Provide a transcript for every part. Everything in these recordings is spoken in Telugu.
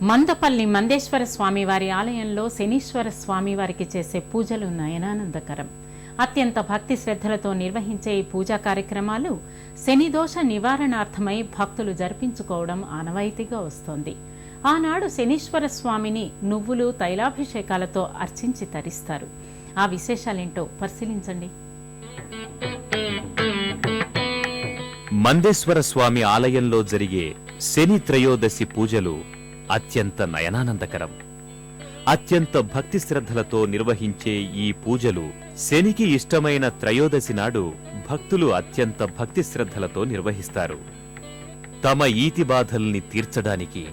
మందపల్లి మందేశ్వర స్వామివారి ఆలయంలో శనీశ్వర స్వామివారికి చేసే పూజలు నయనానందకరం. అత్యంత భక్తి శ్రద్ధలతో నిర్వహించే ఈ పూజా కార్యక్రమాలు శనిదోష నివారణార్థమై భక్తులు జరిపించుకోవడం ఆనవాయితీగా వస్తోంది. ఆనాడు శనీశ్వర స్వామిని నువ్వులు తైలాభిషేకాలతో అర్చించి తరిస్తారు. ఆ విశేషాలేంటో పరిశీలించండి. మందేశ్వర స్వామి ఆలయంలో జరిగే శని త్రయోదశి పూజలు అత్యంత నయనానందకరం. అత్యంత భక్తి శ్రద్ధలతో నిర్వహించే ఈ పూజలు శనికి ఇష్టమైన త్రయోదశి నాడు భక్తులు అత్యంత భక్తి శ్రద్ధలతో నిర్వహిస్తారు. తమ ఈతి బాధల్ని తీర్చడానికి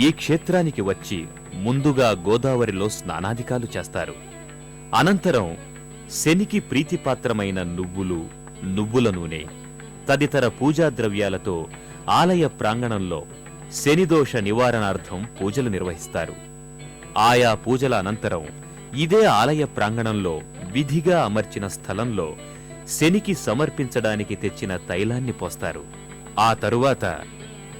ఈ క్షేత్రానికి వచ్చి ముందుగా గోదావరిలో స్నానాధికాలు చేస్తారు. అనంతరం శనికి ప్రీతిపాత్రమైన నువ్వులు నువ్వుల నూనె తదితర పూజా ద్రవ్యాలతో ఆలయ ప్రాంగణంలో శనిదోష నివారణార్థం పూజలు నిర్వహిస్తారు. ఆయా పూజల అనంతరం ఇదే ఆలయ ప్రాంగణంలో విధిగా అమర్చిన స్థలంలో శనికి సమర్పించడానికి తెచ్చిన తైలాన్ని పోస్తారు. ఆ తరువాత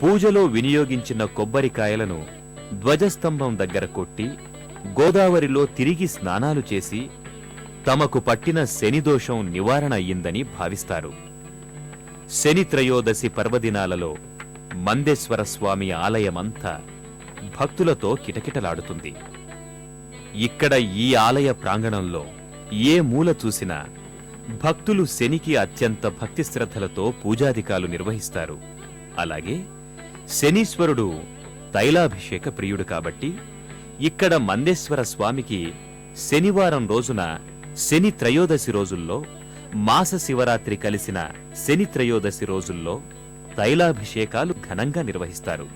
పూజలో వినియోగించిన కొబ్బరికాయలను ధ్వజస్తంభం దగ్గర కొట్టి గోదావరిలో తిరిగి స్నానాలు చేసి తమకు పట్టిన శనిదోషం నివారణ అయ్యిందని భావిస్తారు. శని త్రయోదశి పర్వదినాలలో మందేశ్వర స్వామి ఆలయమంతా భక్తులతో కిటకిటలాడుతుంది. ఇక్కడ ఈ ఆలయ ప్రాంగణంలో ఏ మూల చూసినా భక్తులు శనికి అత్యంత భక్తి శ్రద్ధలతో పూజాధికాలు నిర్వహిస్తారు. అలాగే శనీశ్వరుడు తైలాభిషేక ప్రియుడు కాబట్టి ఇక్కడ మందేశ్వర స్వామికి శనివారం రోజున శని త్రయోదశి రోజుల్లో మాస శివరాత్రి కలిసిన శని త్రయోదశి రోజుల్లో తైలాభిషేకాలు ఘనంగా నిర్వహిస్తారు.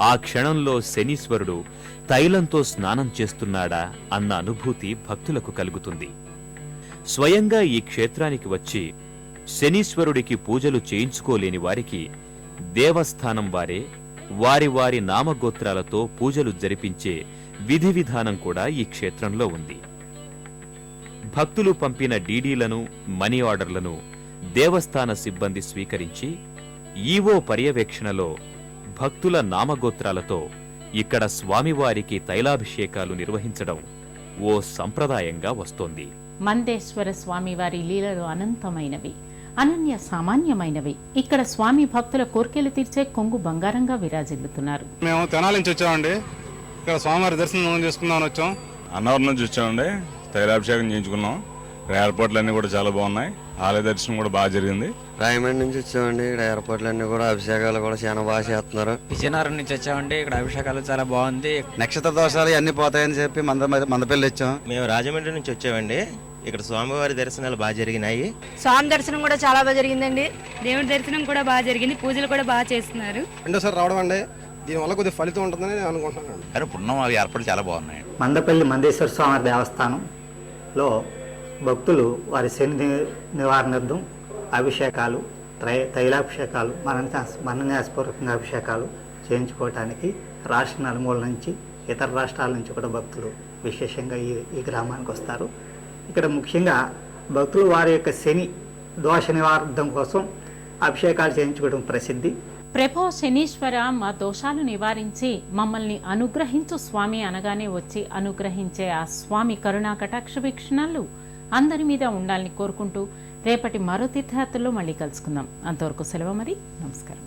ఆ క్షణంలో శనీశ్వరుడు తైలంతో స్నానం చేస్తున్నాడా అన్న అనుభూతి భక్తులకు కలుగుతుంది. స్వయంగా ఈ క్షేత్రానికి వచ్చి శనీశ్వరుడికి పూజలు చేయించుకోలేని వారికి దేవస్థానం వారే వారి వారి నామగోత్రాలతో పూజలు జరిపించే విధి విధానం కూడా ఈ క్షేత్రంలో ఉంది. భక్తులు పంపిన డీడీలను మనీ ఆర్డర్లను దేవస్థాన సిబ్బంది స్వీకరించి ఈవో పర్యవేక్షణలో భక్తుల నామగోత్రాలతో ఇక్కడ స్వామివారికి తైలాభిషేకాలు నిర్వహించడం ఓ సంప్రదాయంగా వస్తోంది. మందేశ్వర స్వామివారి లీలలు అనంతమైనవి అనన్య సామాన్యమైనవి. ఇక్కడ స్వామి భక్తుల కోర్కెలు తీర్చే కొంగు బంగారంగా విరాజిల్లుతున్నారు. మేము తెనాలి నుంచి వచ్చామండి. ఇక్కడ స్వామివారి దర్శనం చేసుకుందామని వచ్చాం. అన్నవరం నుంచి వచ్చామండి. తైలాభిషేకం చేయించుకున్నాం. ఇక్కడ ఏర్పాట్లు అన్నీ కూడా చాలా బాగున్నాయి. ఆలయ దర్శనం కూడా బాగా జరిగింది. రాయమండ్రి నుంచి వచ్చామండి. ఇక్కడ ఎయిర్పోర్ట్లు అన్ని కూడా అభిషేకాలు కూడా చాలా బాగా చేస్తున్నారు. విజయనగరం నుంచి వచ్చామండి. ఇక్కడ అభిషేకాలు చాలా బాగుంది. నక్షత్ర దోషాలు అన్ని పోతాయని చెప్పి మంద మందపల్లి వచ్చాం. మేము రాజమండ్రి నుంచి వచ్చామండి. ఇక్కడ స్వామివారి దర్శనాలు బాగా జరిగినాయి. స్వామి దర్శనం కూడా చాలా బాగా జరిగిందండి. దేవుడి దర్శనం కూడా బాగా జరిగింది. పూజలు కూడా బాగా చేస్తున్నారు. రెండోసారి రావడం అండి. దీనివల్ల కొద్దిగా ఫలితం ఉంటుందని నేను అనుకుంటున్నాను. కానీ పుణ్యం అవి ఏర్పాట్లు చాలా బాగున్నాయి మందపల్లి మందేశ్వర స్వామి దేవస్థానంలో భక్తులు వారి శని నివారణార్థం అభిషేకాలు త్రై తైలాభిషేకాలు మన మనన్యాసపూర్వకంగా అభిషేకాలు చేయించుకోవటానికి రాష్ట్ర నలుమూల నుంచి ఇతర రాష్ట్రాల నుంచి కూడా భక్తులు విశేషంగా ఈ ఈ గ్రామానికి వస్తారు. ఇక్కడ ముఖ్యంగా భక్తులు వారి యొక్క శని దోష నివారణం కోసం అభిషేకాలు చేయించుకోవడం ప్రసిద్ధి. ప్రభో శనీశ్వర మా దోషాలు నివారించి మమ్మల్ని అనుగ్రహించు స్వామి అనగానే వచ్చి అనుగ్రహించే ఆ స్వామి కరుణా కటాక్ష వీక్షణాలు. అందరి మీద ఉండాలని కోరుకుంటూ రేపటి మరో తీర్థయాత్రలో మళ్ళీ కలుసుకుందాం. అంతవరకు సెలవు మరి నమస్కారం.